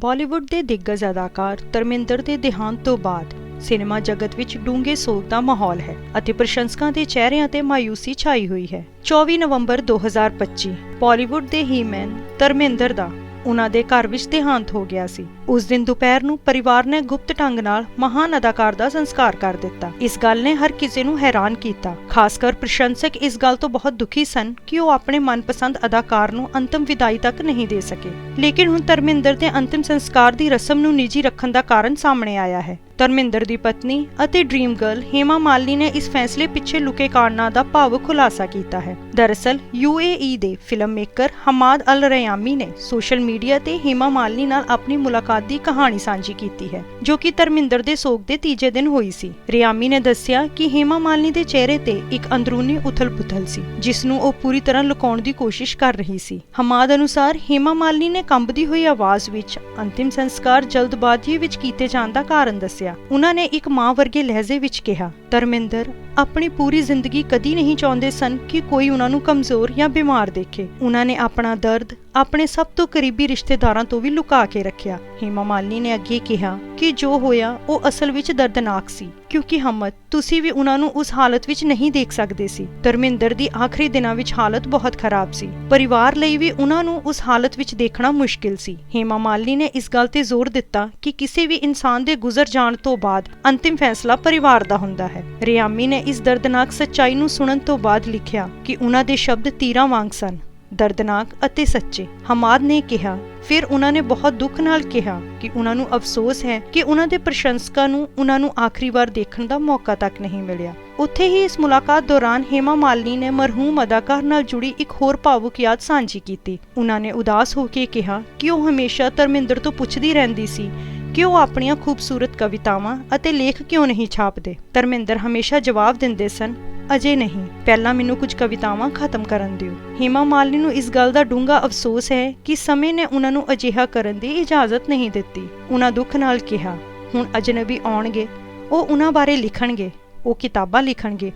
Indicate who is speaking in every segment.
Speaker 1: ਬਾਲੀਵੁੱਡ ਦੇ ਦਿੱਗਜ ਅਦਾਕਾਰ ਧਰਮਿੰਦਰ ਦੇ ਦੇਹਾਂਤ ਤੋਂ ਬਾਅਦ ਸਿਨੇਮਾ ਜਗਤ ਵਿੱਚ ਡੂੰਘੇ ਸੋਗ ਦਾ ਮਾਹੌਲ ਹੈ ਅਤੇ ਪ੍ਰਸ਼ੰਸਕਾਂ ਦੇ ਚਿਹਰਿਆਂ ਤੇ ਮਾਯੂਸੀ ਛਾਈ ਹੋਈ ਹੈ। 24 ਨਵੰਬਰ 2025 ਬਾਲੀਵੁੱਡ ਦੇ ਹੀਮੈਨ ਧਰਮਿੰਦਰ ਦਾ ਉਹਨਾਂ ਦੇ ਘਰ ਵਿੱਚ ਦੇਹਾਂਤ ਹੋ ਗਿਆ ਸੀ। ਉਸ ਦਿਨ ਦੁਪਹਿਰ ਨੂੰ ਪਰਿਵਾਰ ਨੇ ਗੁਪਤ ਢੰਗ ਨਾਲ ਮਹਾਨ ਅਦਾਕਾਰ ਦਾ ਸੰਸਕਾਰ ਕਰ ਦਿੱਤਾ। ਇਸ ਗੱਲ ਨੇ ਹਰ ਕਿਸੇ ਨੂੰ ਹੈਰਾਨ ਕੀਤਾ। ਖਾਸ ਕਰ ਪ੍ਰਸ਼ੰਸਕ ਇਸ ਗੱਲ ਤੋਂ ਬਹੁਤ ਦੁਖੀ ਸਨ ਕਿ ਉਹ ਆਪਣੇ ਮਨਪਸੰਦ ਅਦਾਕਾਰ ਨੂੰ ਅੰਤਮ ਵਿਦਾਈ ਤੱਕ ਨਹੀਂ ਦੇ ਸਕੇ। ਲੇਕਿਨ ਹੁਣ ਧਰਮਿੰਦਰ ਦੇ ਅੰਤਿਮ ਸੰਸਕਾਰ ਦੀ ਰਸਮ ਨੂੰ ਨਿੱਜੀ ਰੱਖਣ ਦਾ ਕਾਰਨ ਸਾਹਮਣੇ ਆਇਆ ਹੈ। ਧਰਮਿੰਦਰ ਦੀ ਪਤਨੀ ਅਤੇ ਡ੍ਰੀਮ ਗਰਲ ਹੇਮਾ ਮਾਲਨੀ ਨੇ ਇਸ ਫੈਸਲੇ ਪਿੱਛੇ ਲੁਕੇ ਕਾਰਨਾਂ ਦਾ ਭਾਵੁਕ ਖੁਲਾਸਾ ਕੀਤਾ ਹੈ। ਦਰਅਸਲ UAE ਦੇ ਫਿਲਮ ਮੇਕਰ ਹਮਾਦ ਅਲ ਰਯਾਮੀ ਨੇ ਸੋਸ਼ਲ ਮੀਡੀਆ ਤੇ ਹੇਮਾ ਮਾਲਨੀ ਨਾਲ ਆਪਣੀ ਮੁਲਾਕਾਤ ਦੀ ਕਹਾਣੀ ਸਾਂਝੀ ਕੀਤੀ ਹੈ, ਜੋ ਕਿ ਧਰਮਿੰਦਰ ਦੇ ਸੋਗ ਦੇ ਤੀਜੇ ਦਿਨ ਹੋਈ ਸੀ। ਰਿਆਮੀ ਨੇ ਦੱਸਿਆ ਕਿ ਹੇਮਾ ਮਾਲਨੀ ਦੇ ਚਿਹਰੇ ਤੇ ਇੱਕ ਅੰਦਰੂਨੀ ਉਥਲ-ਪੁਥਲ ਸੀ, ਜਿਸ ਨੂੰ ਉਹ ਪੂਰੀ ਤਰ੍ਹਾਂ ਲੁਕਾਉਣ ਦੀ ਕੋਸ਼ਿਸ਼ ਕਰ ਰਹੀ ਸੀ। ਹਮਾਦ ਅਨੁਸਾਰ, ਹੇਮਾ ਮਾਲਨੀ ਨੇ ਕੰਬਦੀ ਹੋਈ ਆਵਾਜ਼ ਵਿੱਚ ਅੰਤਿਮ ਸੰਸਕਾਰ ਜਲਦਬਾਜ਼ੀ ਵਿੱਚ ਕੀਤੇ ਜਾਣ ਦਾ ਕਾਰਨ ਦੱਸਿਆ ਉਹਨਾਂ ਨੇ ਇੱਕ ਮਾਂ ਵਰਗੇ ਲਹਿਜ਼ੇ ਵਿੱਚ ਕਿਹਾ, ਧਰਮਿੰਦਰ, ਆਪਣੀ ਪੂਰੀ ਜ਼ਿੰਦਗੀ ਕਦੀ ਨਹੀਂ ਚਾਹੁੰਦੇ ਸਨ ਕਿ ਕੋਈ ਉਹਨਾਂ ਨੂੰ ਕਮਜ਼ੋਰ ਜਾਂ ਬਿਮਾਰ ਦੇਖੇ। ਉਹਨਾਂ ਨੇ ਆਪਣਾ ਦਰਦ ਆਪਣੇ ਸਭ ਤੋਂ ਕਰੀਬੀ ਰਿਸ਼ਤੇਦਾਰਾਂ ਤੋਂ ਵੀ ਲੁਕਾ ਕੇ ਰੱਖਿਆ। ਹੀਮਾ ਮਾਲਨੀ ਨੇ ਅੱਗੇ ਕਿਹਾ ਕਿ ਜੋ ਹੋਇਆ, ਉਹ ਅਸਲ ਵਿੱਚ ਦਰਦਨਾਕ ਸੀ। ਕਿਉਂਕਿ ਹਮਤ ਤੁਸੀਂ ਵੀ ਉਹਨਾਂ ਨੂੰ ਉਸ ਹਾਲਤ ਵਿੱਚ ਨਹੀਂ ਦੇਖ ਸਕਦੇ ਸੀ। ਧਰਮਿੰਦਰ ਦੀ ਆਖਰੀ ਦਿਨਾਂ ਵਿੱਚ ਹਾਲਤ ਬਹੁਤ ਖਰਾਬ ਸੀ। ਪਰਿਵਾਰ ਲਈ ਵੀ ਉਹਨਾਂ ਨੂੰ ਉਸ ਹਾਲਤ ਵਿੱਚ ਦੇਖਣਾ ਮੁਸ਼ਕਿਲ ਸੀ। ਹੇਮਾ ਮਾਲਿਨੀ ਨੇ ਇਸ ਗੱਲ ਤੇ ਜ਼ੋਰ ਦਿੱਤਾ ਕਿ ਕਿਸੇ ਵੀ ਇਨਸਾਨ ਦੇ ਗੁਜ਼ਰ ਜਾਣ ਤੋਂ ਬਾਅਦ ਅੰਤਿਮ ਫੈਸਲਾ ਪਰਿਵਾਰ ਦਾ ਹੁੰਦਾ ਹੈ। ਰਿਆਮੀ ਨੇ ਇਸ ਦਰਦਨਾਕ ਸੱਚਾਈ ਨੂੰ ਸੁਣਨ ਤੋਂ ਬਾਅਦ ਲਿਖਿਆ ਕਿ ਉਹਨਾਂ ਦੇ ਸ਼ਬਦ ਤੀਰਾਂ ਵਾਂਗ ਸਨ। ਦਰਦਨਾਕ ਅਤੇ ਸੱਚੇ। ਹਮਾਦ ਨੇ ਕਿਹਾ, ਫਿਰ ਉਹਨਾਂ ਨੇ ਬਹੁਤ ਦੁੱਖ ਨਾਲ ਕਿਹਾ ਕਿ ਉਹਨਾਂ ਨੂੰ ਅਫਸੋਸ ਹੈ ਕਿ ਉਹਨਾਂ ਦੇ ਪ੍ਰਸ਼ੰਸਕਾਂ ਨੂੰ ਉਹਨਾਂ ਨੂੰ ਆਖਰੀ ਵਾਰ ਦੇਖਣ ਦਾ ਮੌਕਾ ਤੱਕ ਨਹੀਂ ਮਿਲਿਆ। ਉੱਥੇ ਹੀ ਇਸ ਮੁਲਾਕਾਤ ਦੌਰਾਨ ਹੇਮਾ ਮਾਲਿਨੀ ਨੇ ਮਰਹੂਮ ਅਦਾਕਾਰ ਨਾਲ ਜੁੜੀ ਇੱਕ ਹੋਰ ਭਾਵੁਕ ਯਾਦ ਸਾਂਝੀ ਕੀਤੀ। ਉਹਨਾਂ ਨੇ ਉਦਾਸ ਹੋ ਕੇ ਕਿਹਾ ਕਿ ਉਹ ਹਮੇਸ਼ਾ ਧਰਮਿੰਦਰ ਤੋਂ ਪੁੱਛਦੀ ਰਹਿੰਦੀ ਸੀ ਕਿ ਉਹ ਆਪਣੀਆਂ ਖੂਬਸੂਰਤ ਕਵਿਤਾਵਾਂ ਅਤੇ ਲੇਖ ਕਿਉਂ ਨਹੀਂ ਛਾਪਦੇ। ਧਰਮਿੰਦਰ ਹਮੇਸ਼ਾ ਜਵਾਬ ਦਿੰਦੇ ਸਨ ਅਜੇ ਨਹੀਂ। ਪਹਿਲਾਂ ਮੈਨੂੰ ਕੁਝ ਕਵਿਤਾਵਾਂ ਖਤਮ ਕਰਨ ਦਿਓ। ਹੀਮਾ ਮਾਲਨੀ ਨੂੰ ਇਸ ਗੱਲ ਦਾ ਡੂੰਘਾ ਅਫਸੋਸ ਹੈ ਕਿ ਸਮੇਂ ਨੇ ਉਹਨਾਂ ਨੂੰ ਅਜਿਹਾ ਕਰਨ ਦੀ ਇਜਾਜ਼ਤ ਨਹੀਂ ਦਿੱਤੀ। ਉਹਨਾਂ ਦੁੱਖ ਨਾਲ ਕਿਹਾ, ਹੁਣ ਅਜਨਬੀ ਆਉਣਗੇ, ਉਹ ਉਹਨਾਂ ਬਾਰੇ ਲਿਖਣਗੇ, ਉਹ ਕਿਤਾਬਾਂ ਲਿਖਣਗੇ,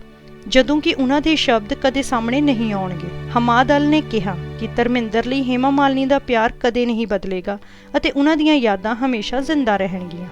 Speaker 1: ਜਦੋਂ ਕਿ ਉਹਨਾਂ ਦੇ ਸ਼ਬਦ ਕਦੇ ਸਾਹਮਣੇ ਨਹੀਂ ਆਉਣਗੇ। ਹਮਾਦ ਅਲ ਨੇ ਕਿਹਾ ਕਿ ਧਰਮਿੰਦਰ ਲਈ ਹੇਮਾ ਮਾਲਨੀ ਦਾ ਪਿਆਰ ਕਦੇ ਨਹੀਂ ਬਦਲੇਗਾ ਅਤੇ ਉਹਨਾਂ ਦੀਆਂ ਯਾਦਾਂ ਹਮੇਸ਼ਾ ਜ਼ਿੰਦਾ ਰਹਿਣਗੀਆਂ।